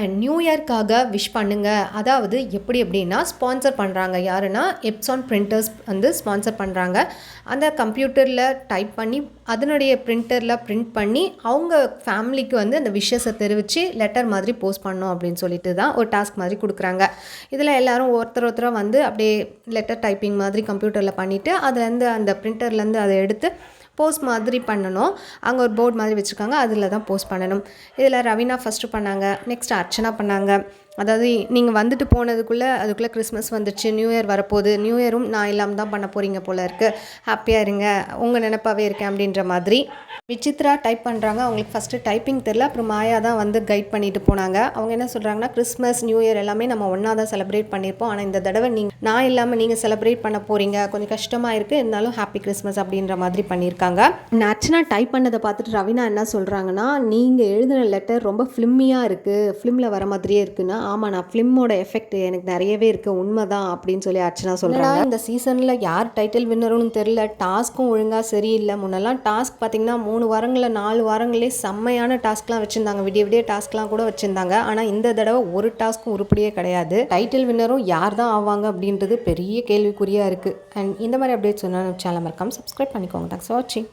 And new இயர்க்காக wish பண்ணுங்க. அதாவது எப்படி எப்படின்னா ஸ்பான்சர் பண்ணுறாங்க யாருன்னா எப்சான் பிரிண்டர்ஸ் வந்து ஸ்பான்சர் பண்ணுறாங்க அந்த கம்ப்யூட்டரில் டைப் பண்ணி அதனுடைய பிரிண்டரில் பிரிண்ட் பண்ணி அவங்க ஃபேமிலிக்கு வந்து அந்த விஷஸை தெரிவித்து லெட்டர் மாதிரி போஸ்ட் பண்ணோம் அப்படின்னு சொல்லிட்டு தான் ஒரு டாஸ்க் மாதிரி கொடுக்குறாங்க. இதில் எல்லோரும் ஒருத்தர் ஒருத்தராக வந்து அப்படியே லெட்டர் டைப்பிங் மாதிரி கம்ப்யூட்டரில் பண்ணிவிட்டு அதுலேருந்து அந்த பிரிண்டர்லேருந்து அதை எடுத்து போஸ்ட் மாதிரி பண்ணணும். அங்கே ஒரு போர்டு மாதிரி வச்சுருக்காங்க. அதில் தான் போஸ்ட் பண்ணணும். இதில் ரவீனா ஃபஸ்ட்டு பண்ணாங்க. நெக்ஸ்ட் அர்ச்சனா பண்ணாங்க. அதாவது நீங்கள் வந்துட்டு போனதுக்குள்ளே அதுக்குள்ளே கிறிஸ்மஸ் வந்துடுச்சு நியூ இயர் வரப்போகுது நியூ இயரும் நான் இல்லாமல் தான் பண்ண போகிறீங்க போல் இருக்குது ஹாப்பியாக இருங்க. உங்கள் நினப்பாவே இருக்கேன் அப்படின்ற மாதிரி. விசித்ரா டைப் பண்ணுறாங்க அவங்களுக்கு ஃபஸ்ட்டு டைப்பிங் தெரில அப்புறம் மாயா தான் வந்து கைட் பண்ணிட்டு போனாங்க. அவங்க என்ன சொல்கிறாங்கன்னா கிறிஸ்மஸ் நியூ இயர் எல்லாமே நம்ம ஒன்றா தான் செலிப்ரேட் பண்ணியிருப்போம் ஆனால் இந்த தடவை நீங்கள் நான் இல்லாமல் நீங்கள் செலிப்ரேட் பண்ண போகிறீங்க கொஞ்சம் கஷ்டமாக இருக்குது இருந்தாலும் ஹாப்பி கிறிஸ்மஸ் அப்படின்ற மாதிரி பண்ணியிருக்காங்க நச்சுனா டைப் பண்ணதை பார்த்துட்டு ரவினா என்ன சொல்கிறாங்கன்னா நீங்கள் எழுதின லெட்டர் ரொம்ப ஃபிலிம்மியாக இருக்குது ஃபிலிமில் வர மாதிரியே இருக்குன்னா ஆமாம் நான் ஃபிலிமோட எஃபெக்ட் எனக்கு நிறையவே இருக்குது உண்மை தான் அப்படின்னு சொல்லி அர்ச்சனா சொல்கிறாங்க இந்த சீசனில் யார் டைட்டில் வின்னரும்னு தெரில டாஸ்க்கும் ஒழுங்காக சரியில்லை. முன்னெல்லாம் டாஸ்க் பார்த்தீங்கன்னா மூணு வாரங்களில் நாலு வாரங்களே செம்மையான டாஸ்க்லாம் வச்சுருந்தாங்க. விடிய விடிய டாஸ்க்லாம் கூட வச்சுருந்தாங்க. ஆனால் இந்த தடவை ஒரு டாஸ்க்கும் உருப்படியே கிடையாது. டைட்டில் வின்னரும் யார் தான் ஆவாங்க அப்படின்றது பெரிய கேள்விக்குறியாக இருக்குது அண்ட் இந்த மாதிரி அப்டேட்ஸ் சொன்னால் சேனல் மறக்காமல் சப்ஸ்கிரைப் பண்ணிக்கோங்க. தேங்க்ஸ் ஃபார் வாட்சிங்